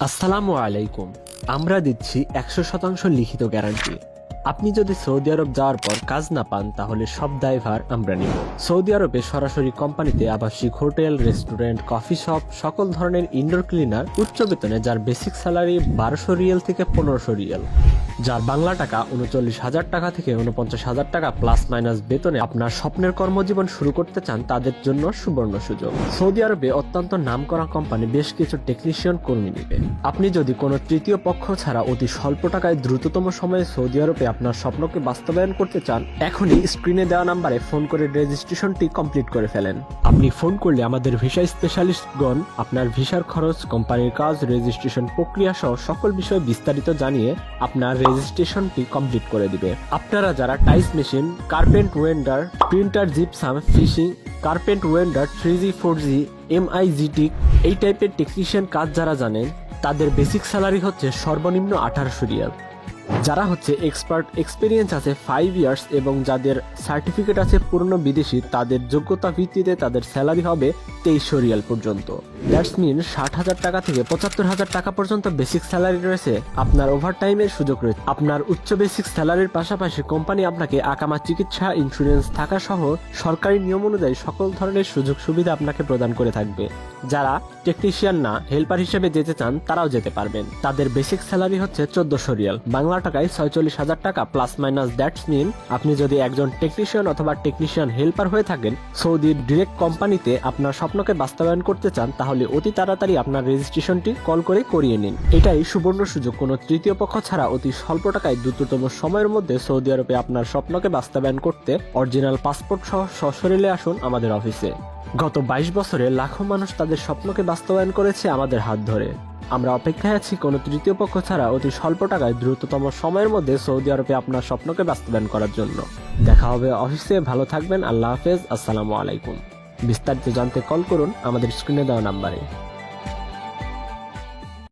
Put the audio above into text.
আসসালামু আলাইকুম। আমরা দিচ্ছি একশো শতাংশ লিখিত গ্যারান্টি। আপনি যদি সৌদি আরব যাওয়ার পর কাজ না পান, তাহলে সব দায়ভার আমরা নিব। সৌদি আরবে সরাসরি কোম্পানিতে আবাসিক হোটেল, রেস্টুরেন্ট, কফি শপ, সকল ধরনের ইনডোর ক্লিনার, উচ্চ বেতনে যার বেসিক স্যালারি বারোশো রিয়েল থেকে পনেরোশো রিয়েল। যার বাংলা টাকা উনচল্লিশ হাজার টাকা থেকে উনপঞ্চাশ হাজার টাকা প্লাস মাইনাস বেতনে আপনার স্বপ্নের কর্মজীবন শুরু করতে চান, তাদের জন্য সুবর্ণ সুযোগ। সৌদি আরবে অত্যন্ত নামকরা কোম্পানি বেশ কিছু টেকনিশিয়ান কর্মী নিবে। আপনি যদি কোনো তৃতীয় পক্ষ ছাড়া অতি স্বল্প টাকায় দ্রুততম সময়ে সৌদি আরবে আপনার স্বপ্নকে বাস্তবায়ন করতে চান, এখনই স্ক্রিনে দেওয়া নাম্বারে ফোন করে রেজিস্ট্রেশনটি কমপ্লিট করে ফেলেন। আপনি ফোন করলে আমাদের ভিসা স্পেশালিস্টগণ আপনার ভিসার খরচ কোম্পানির কাজ রেজিস্ট্রেশন প্রক্রিয়া সহ সকল বিষয় বিস্তারিত জানিয়ে আপনার রেজিস্ট্রেশনটি কমপ্লিট করে দিবে। আপনারা যারা tiles machine carpenter welder printer gypsum fishing carpenter welder three G four G M I MIGT এই টাইপের টেকনিশিয়ান কাজ যারা জানেন, তাদের বেসিক স্যালারি হচ্ছে সর্বনিম্ন আঠারোশো রিয়াল। যারা হচ্ছে এক্সপার্ট এক্সপিরিয়েন্স আছে ফাইভ ইয়ার্স এবং যাদের সার্টিফিকেট আছে পূর্ণ বিদেশি, তাদের যোগ্যতা ভিত্তিতে তাদের স্যালারি হবে তেইশশো রিয়াল পর্যন্ত। দ্যাটস মিন ষাট হাজার টাকা থেকে পঁচাত্তর হাজার টাকা পর্যন্ত বেসিক স্যালারি রয়েছে। আপনার ওভার ওভারটাইমের সুযোগ রয়েছে। আপনার উচ্চ বেসিক স্যালারির পাশাপাশি কোম্পানি আপনাকে আকামা চিকিৎসা ইন্স্যুরেন্স থাকা সহ সরকারি নিয়ম অনুযায়ী সকল ধরনের সুযোগ সুবিধা আপনাকে প্রদান করে থাকবে। যারা টেকনিশিয়ান না হেল্পার হিসেবে যেতে চান, তারাও যেতে পারবেন। তাদের বেসিক স্যালারি হচ্ছে চোদ্দশো রিয়াল। বাংলা টাকায় ছয়চল্লিশ হাজার টাকা প্লাস মাইনাস দ্যাটস মিন আপনি যদি একজন টেকনিশিয়ান অথবা টেকনিশিয়ান হেল্পার হয়ে থাকেন সৌদির ডিরেক্ট কোম্পানিতে আপনার স্বপ্নকে বাস্তবায়ন করতে চান, তাহলে অতি তাড়াতাড়ি আপনার রেজিস্ট্রেশনটি কল করে করিয়ে নিন। এটাই সুবর্ণ সুযোগ। কোনো তৃতীয় পক্ষ ছাড়া অতি স্বল্প টাকায় দ্রুততম সময়ের মধ্যে সৌদি আরবে আপনার স্বপ্নকে বাস্তবায়ন করতে অরিজিনাল পাসপোর্ট সহ সশরীরে আসুন আমাদের অফিসে গত বাইশ বছরে লাখো মানুষ তাদের স্বপ্নকে বাস্তবায়ন করেছে আমাদের হাত ধরে। আমরা অপেক্ষায় আছি কোনো তৃতীয় পক্ষ ছাড়া অতি স্বল্প টাকায় দ্রুততম সময়ের মধ্যে সৌদি আরবে আপনার স্বপ্নকে বাস্তবায়ন করার জন্য। দেখা হবে অফিসে, ভালো থাকবেন, আল্লাহ হাফেজ, আসসালামু আলাইকুম। বিস্তারিত জানতে কল করুন আমাদের স্ক্রিনে দেওয়া নাম্বারে।